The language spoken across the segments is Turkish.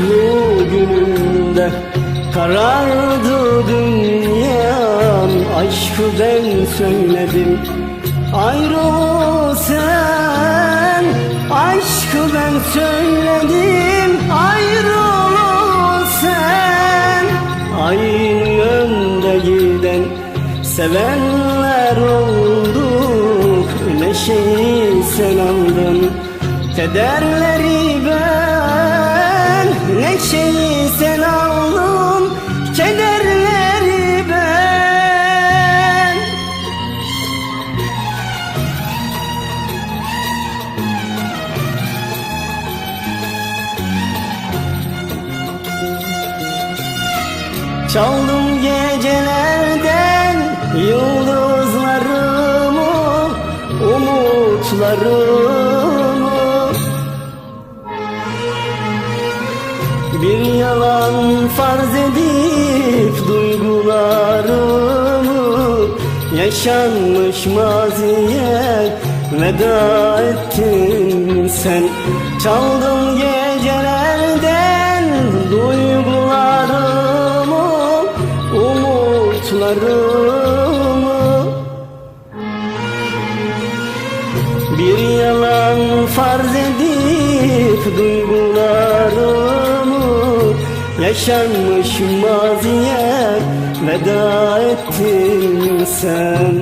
Mutlu günümde Karardı dünyam Aşkı ben söyledim. Ayrıl sen Aşkı ben söyledim. Ayrıl sen Aynı yönde giden Sevenler olduk. Neşeyi sen aldın Kederleri ben sen aldın Kederleri ben. Çaldım gecelerden farz edip duygularımı Yaşanmış maziye veda ettin sen. Çaldın gecelerden duygularımı Umutlarımı. Bir yalan farz edip duygularımı Yaşanmış maziye veda ettin sen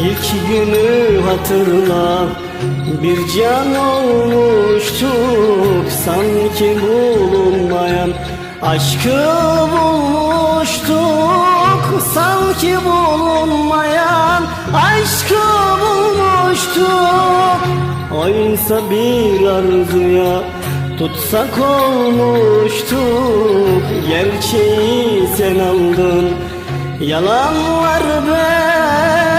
İlk günü hatırla Bir can olmuştuk. Sanki bulunmayan Aşkı bulmuştuk. Sanki bulunmayan Aşkı bulmuştuk. Oysa bir arzuya Tutsak olmuştuk. Gerçeği sen aldın Yalanlar ben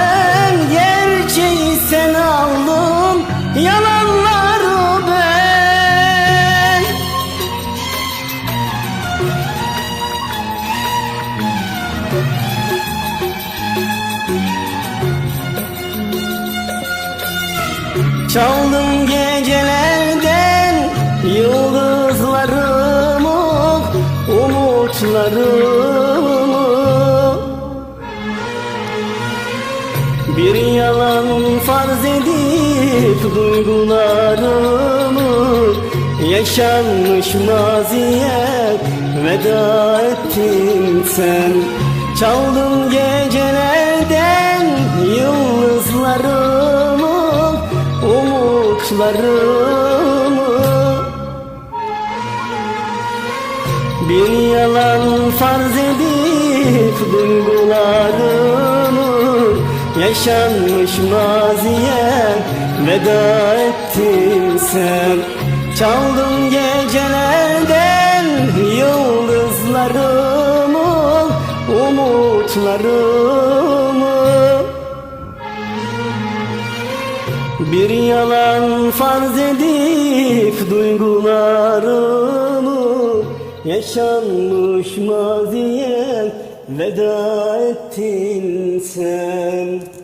Yalanlar ben Çaldım gecelerden yıldızlarımı, umutlarımı edip duygularımı Yaşanmış maziye veda ettin sen. Çaldım gecelerden yıldızlarımı Umutlarımı. Bir yalan farz edip duygularımı Yaşanmış maziye veda ettin sen. Çaldım gecelerden yıldızlarımı Umutlarımı. Bir yalan farz edip duygularımı Yaşanmış maziye veda ettin sen